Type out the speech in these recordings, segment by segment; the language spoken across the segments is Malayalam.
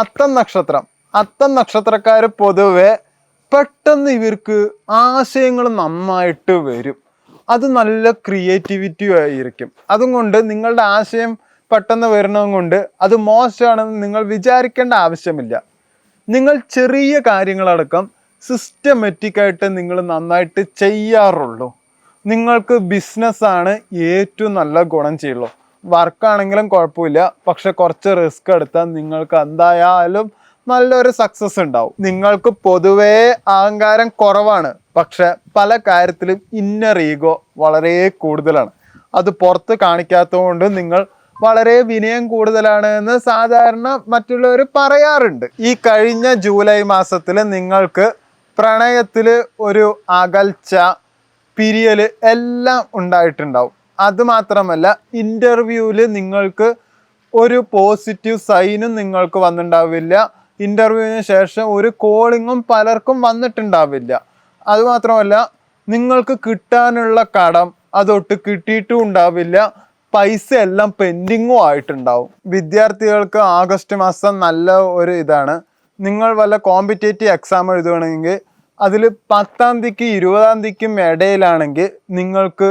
അത്തം നക്ഷത്രം. അത്തം നക്ഷത്രക്കാർ പൊതുവെ പെട്ടെന്ന് ഇവർക്ക് ആശയങ്ങൾ നന്നായിട്ട് വരും. അത് നല്ല ക്രിയേറ്റിവിറ്റി ആയിരിക്കും. അതുകൊണ്ട് നിങ്ങളുടെ ആശയം പെട്ടെന്ന് വരണം കൊണ്ട് അത് മോശമാണെന്ന് നിങ്ങൾ വിചാരിക്കേണ്ട ആവശ്യമില്ല. നിങ്ങൾ ചെറിയ കാര്യങ്ങളടക്കം സിസ്റ്റമാറ്റിക്കായിട്ട് നിങ്ങൾ നന്നായിട്ട് ചെയ്യാറുള്ളൂ. നിങ്ങൾക്ക് ബിസിനസ്സാണ് ഏറ്റവും നല്ല ഗുണം ചെയ്യുള്ളൂ. വർക്കാണെങ്കിലും കുഴപ്പമില്ല. പക്ഷെ കുറച്ച് റിസ്ക് എടുത്താൽ നിങ്ങൾക്ക് എന്തായാലും നല്ലൊരു സക്സസ് ഉണ്ടാവും. നിങ്ങൾക്ക് പൊതുവേ അഹങ്കാരം കുറവാണ്. പക്ഷെ പല കാര്യത്തിലും ഇന്നർ ഈഗോ വളരെ കൂടുതലാണ്. അത് പുറത്ത് കാണിക്കാത്തതുകൊണ്ട് നിങ്ങൾ വളരെ വിനയം കൂടുതലാണ് എന്ന് സാധാരണ മറ്റുള്ളവർ പറയാറുണ്ട്. ഈ കഴിഞ്ഞ ജൂലൈ മാസത്തിൽ നിങ്ങൾക്ക് പ്രണയത്തിൽ ഒരു അകൽച്ച പിരിയൽ എല്ലാം ഉണ്ടായിട്ടുണ്ടാവും. അത് മാത്രമല്ല ഇന്റർവ്യൂവിൽ നിങ്ങൾക്ക് ഒരു പോസിറ്റീവ് സൈനും നിങ്ങൾക്ക് വന്നിട്ടുണ്ടാവില്ല ഇന്റർവ്യൂവിന് ശേഷം ഒരു കോളിങ്ങും പലർക്കും വന്നിട്ടുണ്ടാവില്ല. അതുമാത്രമല്ല നിങ്ങൾക്ക് കിട്ടാനുള്ള കടം അതൊട്ട് കിട്ടിയിട്ടും ഉണ്ടാവില്ല. പൈസ എല്ലാം പെൻഡിങ്ങും ആയിട്ടുണ്ടാവും. വിദ്യാർത്ഥികൾക്ക് ആഗസ്റ്റ് മാസം നല്ല ഒരു ഇതാണ്. നിങ്ങൾ വല്ല കോമ്പറ്റേറ്റീവ് എക്സാം എഴുതുകയാണെങ്കിൽ അതിൽ പത്താം തീയതിക്ക് ഇരുപതാം തീയതിക്കും ഇടയിലാണെങ്കിൽ നിങ്ങൾക്ക്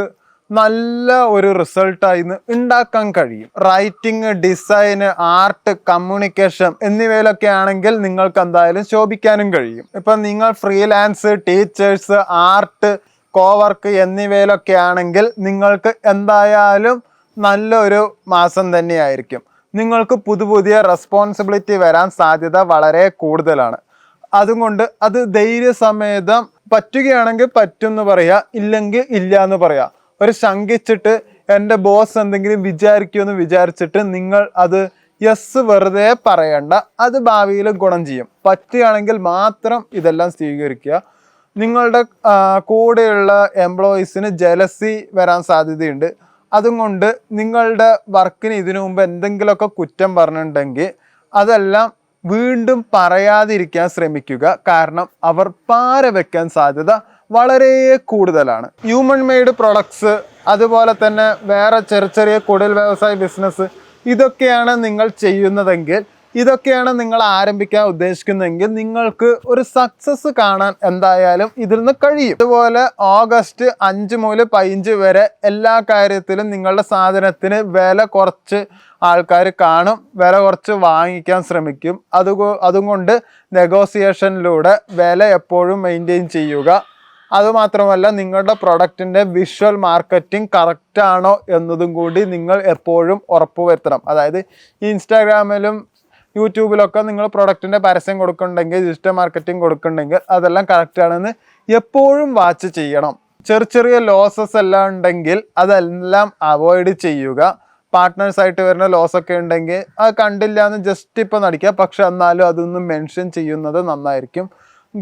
നല്ല ഒരു റിസൾട്ടായി ഉണ്ടാക്കാൻ കഴിയും. റൈറ്റിംഗ് ഡിസൈന് ആർട്ട് കമ്മ്യൂണിക്കേഷൻ എന്നിവയിലൊക്കെ ആണെങ്കിൽ നിങ്ങൾക്ക് എന്തായാലും ശോഭിക്കാനും കഴിയും. ഇപ്പം നിങ്ങൾ ഫ്രീലാൻസ് ടീച്ചേഴ്സ് ആർട്ട് കോവർക്ക് എന്നിവയിലൊക്കെ ആണെങ്കിൽ നിങ്ങൾക്ക് എന്തായാലും നല്ലൊരു മാസം തന്നെയായിരിക്കും. നിങ്ങൾക്ക് പുതു പുതിയ റെസ്പോൺസിബിലിറ്റി വരാൻ സാധ്യത വളരെ കൂടുതലാണ്. അതുകൊണ്ട് അത് ധൈര്യസമേതം പറ്റുകയാണെങ്കിൽ പറ്റുമെന്ന് പറയാ ഇല്ലെങ്കിൽ ഇല്ല എന്ന് പറയാ. ഒരു ശങ്കിച്ചിട്ട് എന്റെ ബോസ് എന്തെങ്കിലും വിചാരിക്കുമെന്ന് വിചാരിച്ചിട്ട് നിങ്ങൾ അത് യെസ് വെറുതെ പറയണ്ട. അത് ഭാവിയിൽ ഗുണം ചെയ്യും. പറ്റുകയാണെങ്കിൽ മാത്രം ഇതെല്ലാം സ്വീകരിക്കുക. നിങ്ങളുടെ കൂടെയുള്ള എംപ്ലോയീസിന് ജലസി വരാൻ സാധ്യതയുണ്ട്. അതുകൊണ്ട് നിങ്ങളുടെ വർക്കിന് ഇതിനു മുമ്പ് എന്തെങ്കിലുമൊക്കെ കുറ്റം പറഞ്ഞിട്ടുണ്ടെങ്കിൽ അതെല്ലാം വീണ്ടും പറയാതിരിക്കാൻ ശ്രമിക്കുക. കാരണം അവർ പാര വെക്കാൻ സാധ്യത വളരെ കൂടുതലാണ്. ഹ്യൂമൺ മെയ്ഡ് പ്രൊഡക്ട്സ് അതുപോലെ തന്നെ വേറെ ചെറിയ ചെറിയ കുടിൽ വ്യവസായ ബിസിനസ് ഇതൊക്കെയാണ് നിങ്ങൾ ചെയ്യുന്നതെങ്കിൽ ഇതൊക്കെയാണ് നിങ്ങൾ ആരംഭിക്കാൻ ഉദ്ദേശിക്കുന്നതെങ്കിൽ നിങ്ങൾക്ക് ഒരു സക്സസ് കാണാൻ എന്തായാലും ഇതിൽ നിന്ന് കഴിയും. അതുപോലെ ഓഗസ്റ്റ് അഞ്ച് മുതൽ പതിനഞ്ച് വരെ എല്ലാ കാര്യത്തിലും നിങ്ങളുടെ സാധനത്തിന് വില കുറച്ച് ആൾക്കാർ കാണും വില കുറച്ച് വാങ്ങിക്കാൻ ശ്രമിക്കും. അതുകൊ അതുകൊണ്ട് നെഗോസിയേഷനിലൂടെ വില എപ്പോഴും മെയിന്റെയിൻ ചെയ്യുക. അതുമാത്രമല്ല നിങ്ങളുടെ പ്രൊഡക്റ്റിന്റെ വിഷ്വൽ മാർക്കറ്റിംഗ് കറക്റ്റ് ആണോ എന്നതും കൂടി നിങ്ങൾ എപ്പോഴും ഉറപ്പുവരുത്തണം അതായത് ഇൻസ്റ്റാഗ്രാമിലും യൂട്യൂബിലൊക്കെ നിങ്ങൾ പ്രൊഡക്റ്റിന്റെ പരസ്യം കൊടുക്കുന്നുണ്ടെങ്കിൽ ഡിജിറ്റൽ മാർക്കറ്റിംഗ് കൊടുക്കുന്നുണ്ടെങ്കിൽ അതെല്ലാം കറക്റ്റ് ആണെന്ന് എപ്പോഴും വാച്ച് ചെയ്യണം. ചെറിയ ചെറിയ ലോസസ് എല്ലാം ഉണ്ടെങ്കിൽ അതെല്ലാം അവോയ്ഡ് ചെയ്യുക. പാർട്ട്നേഴ്സ് ആയിട്ട് വരുന്ന ലോസ് ഒക്കെ ഉണ്ടെങ്കിൽ അത് കണ്ടില്ല എന്ന് ജസ്റ്റ് ഇപ്പം നടിക്കുക. പക്ഷെ എന്നാലും അതൊന്നും മെൻഷൻ ചെയ്യുന്നത് നന്നായിരിക്കും.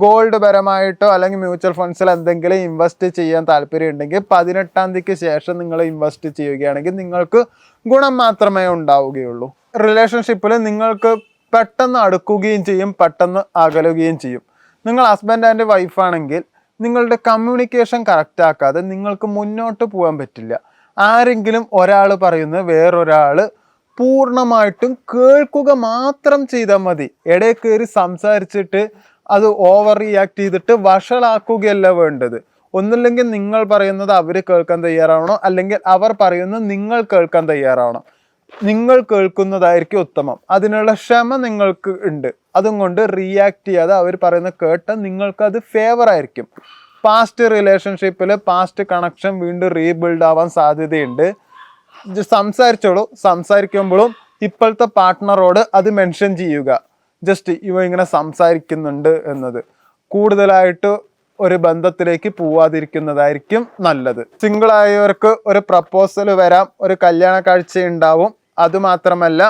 ഗോൾഡ് പരമായിട്ടോ അല്ലെങ്കിൽ മ്യൂച്വൽ ഫണ്ട്സിൽ എന്തെങ്കിലും ഇൻവെസ്റ്റ് ചെയ്യാൻ താല്പര്യം ഉണ്ടെങ്കിൽ പതിനെട്ടാം തീയതിക്ക് ശേഷം നിങ്ങൾ ഇൻവെസ്റ്റ് ചെയ്യുകയാണെങ്കിൽ നിങ്ങൾക്ക് ഗുണം മാത്രമേ ഉണ്ടാവുകയുള്ളൂ. റിലേഷൻഷിപ്പിൽ നിങ്ങൾക്ക് പെട്ടെന്ന് അടുക്കുകയും ചെയ്യും പെട്ടെന്ന് അകലുകയും ചെയ്യും. നിങ്ങൾ ഹസ്ബൻഡ് ആൻഡ് വൈഫാണെങ്കിൽ നിങ്ങളുടെ കമ്മ്യൂണിക്കേഷൻ കറക്റ്റ് ആക്കാതെ നിങ്ങൾക്ക് മുന്നോട്ട് പോകാൻ പറ്റില്ല. ആരെങ്കിലും ഒരാൾ പറയുന്നത് വേറൊരാൾ പൂർണമായിട്ടും കേൾക്കുക മാത്രം ചെയ്താൽ മതി. ഇടയിൽ കയറി സംസാരിച്ചിട്ട് അത് ഓവർ റിയാക്ട് ചെയ്തിട്ട് വഷളാക്കുകയല്ല വേണ്ടത്. ഒന്നില്ലെങ്കിൽ നിങ്ങൾ പറയുന്നത് അവർ കേൾക്കാൻ തയ്യാറാവണം. അല്ലെങ്കിൽ അവർ പറയുന്നത് നിങ്ങൾ കേൾക്കാൻ തയ്യാറാവണം. നിങ്ങൾ കേൾക്കുന്നതായിരിക്കും ഉത്തമം. അതിനുള്ള ക്ഷമ നിങ്ങൾക്ക് ഉണ്ട്. അതും കൊണ്ട് റിയാക്ട് ചെയ്യാതെ അവർ പറയുന്ന കേട്ട നിങ്ങൾക്ക് അത് ഫേവർ ആയിരിക്കും. പാസ്റ്റ് റിലേഷൻഷിപ്പിൽ പാസ്റ്റ് കണക്ഷൻ വീണ്ടും റീബിൽഡ് ആവാൻ സാധ്യതയുണ്ട്. സംസാരിച്ചോളൂ. സംസാരിക്കുമ്പോഴും ഇപ്പോഴത്തെ പാർട്ട്ണറോട് അത് മെൻഷൻ ചെയ്യുക. ജസ്റ്റ് ഇവ ഇങ്ങനെ സംസാരിക്കുന്നുണ്ട് എന്നത്. കൂടുതലായിട്ട് ഒരു ബന്ധത്തിലേക്ക് പോവാതിരിക്കുന്നതായിരിക്കും നല്ലത്. സിംഗിൾ ആയവർക്ക് ഒരു പ്രപ്പോസൽ വരാം ഒരു കല്യാണ കാഴ്ച ഉണ്ടാവും. അതുമാത്രമല്ല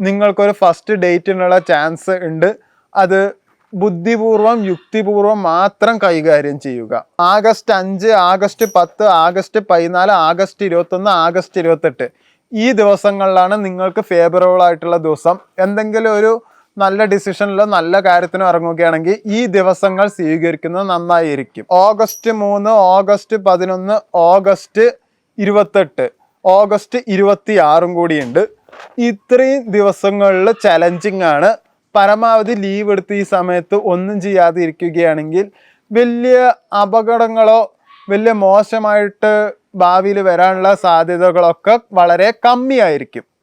നിങ്ങൾക്കൊരു ഫസ്റ്റ് ഡേറ്റിനുള്ള ചാൻസ് ഉണ്ട്. അത് ബുദ്ധിപൂർവം യുക്തിപൂർവം മാത്രം കൈകാര്യം ചെയ്യുക. ആഗസ്റ്റ് അഞ്ച് ആഗസ്റ്റ് പത്ത് ആഗസ്റ്റ് പതിനാല് ആഗസ്റ്റ് ഇരുപത്തൊന്ന് ആഗസ്റ്റ് ഇരുപത്തെട്ട്. ഈ ദിവസങ്ങളിലാണ് നിങ്ങൾക്ക് ഫേവറബിൾ ആയിട്ടുള്ള ദിവസം. എന്തെങ്കിലും ഒരു നല്ല ഡിസിഷനിലോ നല്ല കാര്യത്തിനോ ഇറങ്ങുകയാണെങ്കിൽ ഈ ദിവസങ്ങൾ സ്വീകരിക്കുന്നത് നന്നായിരിക്കും. ഓഗസ്റ്റ് മൂന്ന് ഓഗസ്റ്റ് പതിനൊന്ന് ഓഗസ്റ്റ് ഇരുപത്തെട്ട് ഓഗസ്റ്റ് ഇരുപത്തി ആറും കൂടിയുണ്ട്. ഇത്രയും ദിവസങ്ങളിൽ ചലഞ്ചിങ് ആണ്. പരമാവധി ലീവ് എടുത്ത് ഈ സമയത്ത് ഒന്നും ചെയ്യാതെ ഇരിക്കുകയാണെങ്കിൽ വലിയ അപകടങ്ങളോ വലിയ മോശമായിട്ട് ഭാവിയിൽ വരാനുള്ള സാധ്യതകളൊക്കെ വളരെ കമ്മിയായിരിക്കും.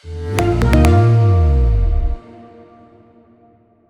Thank.